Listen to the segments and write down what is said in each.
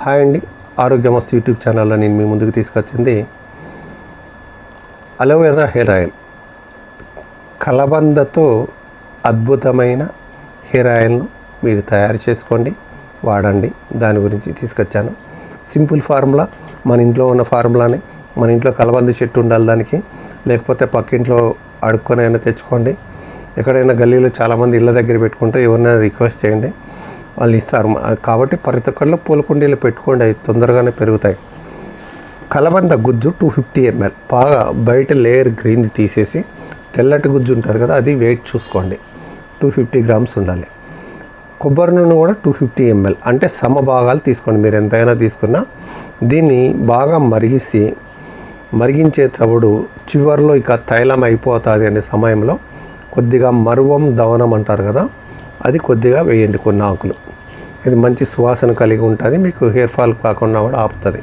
Hi అండి. ఆరోగ్యమస్తు YouTube ఛానల్లో నేను మీ ముందుకు తీసుకొచ్చింది అలోవెరా హెయిర్ ఆయిల్. కలబందతో అద్భుతమైన హెయిర్ ఆయిల్ను మీరు తయారు చేసుకోండి వాడండి. దాని గురించి తీసుకొచ్చాను. Simple formula. మన ఇంట్లో ఉన్న ఫార్ములాని. మన ఇంట్లో కలబంద చెట్టు ఉండాలి దానికి. లేకపోతే పక్కింట్లో అడుక్కొని అయినా తెచ్చుకోండి. ఎక్కడైనా గల్లీలో చాలామంది ఇళ్ళ దగ్గర పెట్టుకుంటే ఎవరినైనా రిక్వెస్ట్ చేయండి. వాళ్ళు ఇస్తారు. కాబట్టి ప్రతి ఒక్కళ్ళు పూల కుండీలు పెట్టుకోండి. అవి తొందరగానే పెరుగుతాయి. కలబంద గుజ్జు టూ ఫిఫ్టీ ఎంఎల్ బాగా బయట లేయర్ గ్రీన్ తీసేసి తెల్లటి గుజ్జు ఉంటారు కదా అది వెయిట్ చూసుకోండి. టూ ఫిఫ్టీ గ్రామ్స్ ఉండాలి. కొబ్బరి నూనె కూడా టూ ఫిఫ్టీ ఎంఎల్ అంటే సమభాగాలు తీసుకోండి. మీరు ఎంతైనా తీసుకున్నా దీన్ని బాగా మరిగిసి మరిగించేటప్పుడు చివరిలో ఇక తైలం అయిపోతుంది అనే సమయంలో కొద్దిగా మరువం దవనం అంటారు కదా అది కొద్దిగా వేయండి కొన్ని ఆకులు. ఇది మంచి సువాసన కలిగి ఉంటుంది మీకు హెయిర్ ఫాల్ కాకుండా కూడా ఆపుతుంది.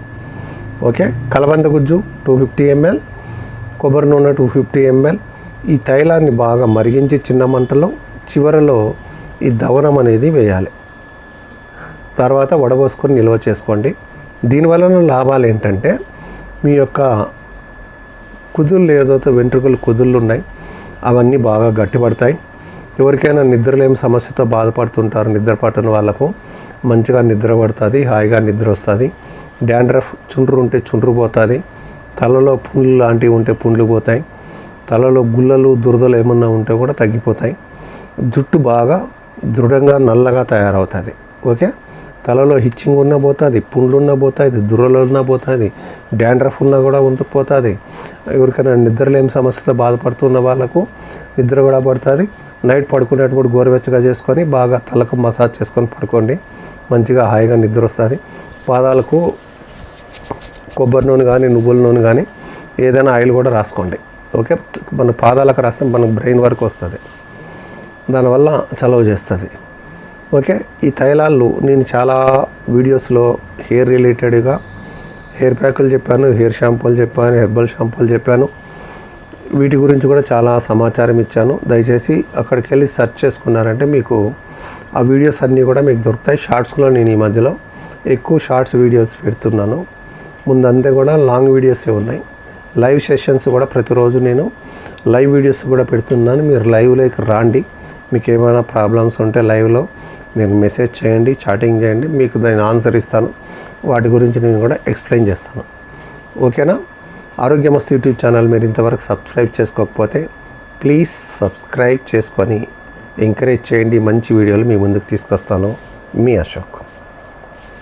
ఓకే? కలబంద గుజ్జు టూ ఫిఫ్టీ ఎంఎల్ కొబ్బరి నూనె టూ ఫిఫ్టీ ఎంఎల్ ఈ తైలాన్ని బాగా మరిగించి చిన్న మంటలో చివరలో ఈ దవనం అనేది వేయాలి. తర్వాత వడబోసుకొని నిల్వ చేసుకోండి. దీనివలన లాభాలు ఏంటంటే మీ యొక్క కుదుళ్ళు ఏదైతే వెంట్రుకలు కుదుళ్ళు ఉన్నాయి అవన్నీ బాగా గట్టిపడతాయి. ఎవరికైనా నిద్రలేని సమస్యతో బాధపడుతుంటారు నిద్ర పట్టని వాళ్ళకు. మంచిగా నిద్ర పడుతుంది హాయిగా నిద్ర వస్తుంది. డాండ్రఫ్ చుండ్రు ఉంటే చుండ్రు పోతుంది. తలలో పుండ్లు లాంటివి ఉంటే పుండ్లు పోతాయి. తలలో గుల్లలు దురదలు ఏమన్నా ఉంటే కూడా తగ్గిపోతాయి. జుట్టు బాగా దృఢంగా నల్లగా తయారవుతుంది. ఓకే? తలలో హిచ్చింగ్ ఉన్న పోతుంది పుండ్లు ఉన్న పోతుంది దురలు ఉన్న పోతుంది డాండ్రఫ్ ఉన్నా కూడా ఉంటూ పోతుంది ఎవరికైనా నిద్రలేని సమస్యతో బాధపడుతున్న వాళ్ళకు నిద్ర కూడా పడుతుంది. నైట్ పడుకునేటప్పుడు గోరువెచ్చగా చేసుకొని బాగా తలకు మసాజ్ చేసుకొని పడుకోండి. మంచిగా హాయిగా నిద్ర వస్తుంది. పాదాలకు కొబ్బరి నూనె కానీ నువ్వుల నూనె కానీ ఏదైనా ఆయిల్ కూడా రాసుకోండి. ఓకే? మన పాదాలకు రాస్తే మనకు బ్రెయిన్ వరకు వస్తుంది. దానివల్ల చలవ చేస్తుంది. ఓకే? ఈ తైలాలు నేను చాలా వీడియోస్లో హెయిర్ రిలేటెడ్గా హెయిర్ ప్యాకులు చెప్పాను హెయిర్ షాంపూలు చెప్పాను హెర్బల్ షాంపూలు చెప్పాను. వీటి గురించి కూడా చాలా సమాచారం ఇచ్చాను. దయచేసి అక్కడికి వెళ్ళి సెర్చ్ చేసుకున్నారంటే మీకు ఆ వీడియోస్ అన్నీ కూడా మీకు దొరుకుతాయి. షార్ట్స్లో నేను ఈ మధ్యలో ఎక్కువ షార్ట్స్ వీడియోస్ పెడుతున్నాను. ముందంతే కూడా లాంగ్ వీడియోసే ఉన్నాయి. లైవ్ సెషన్స్ కూడా ప్రతిరోజు నేను లైవ్ వీడియోస్ కూడా పెడుతున్నాను. మీరు లైవ్లోకి రాండి. మీకు ఏమైనా ప్రాబ్లమ్స్ ఉంటే లైవ్లో మీరు మెసేజ్ చేయండి చాటింగ్ చేయండి. మీకు దాని ఆన్సర్ ఇస్తాను. వాటి గురించి నేను కూడా ఎక్స్ప్లెయిన్ చేస్తాను. ఓకేనా? ఆరోగ్యమస్తు యూట్యూబ్ ఛానల్ మీరు ఇంతవరకు సబ్స్క్రైబ్ చేసుకోకపోతే ప్లీజ్ సబ్స్క్రైబ్ చేసుకొని ఎంకరేజ్ చేయండి. మంచి వీడియోలు మీ ముందుకు తీసుకొస్తాను. మీ అశోక్.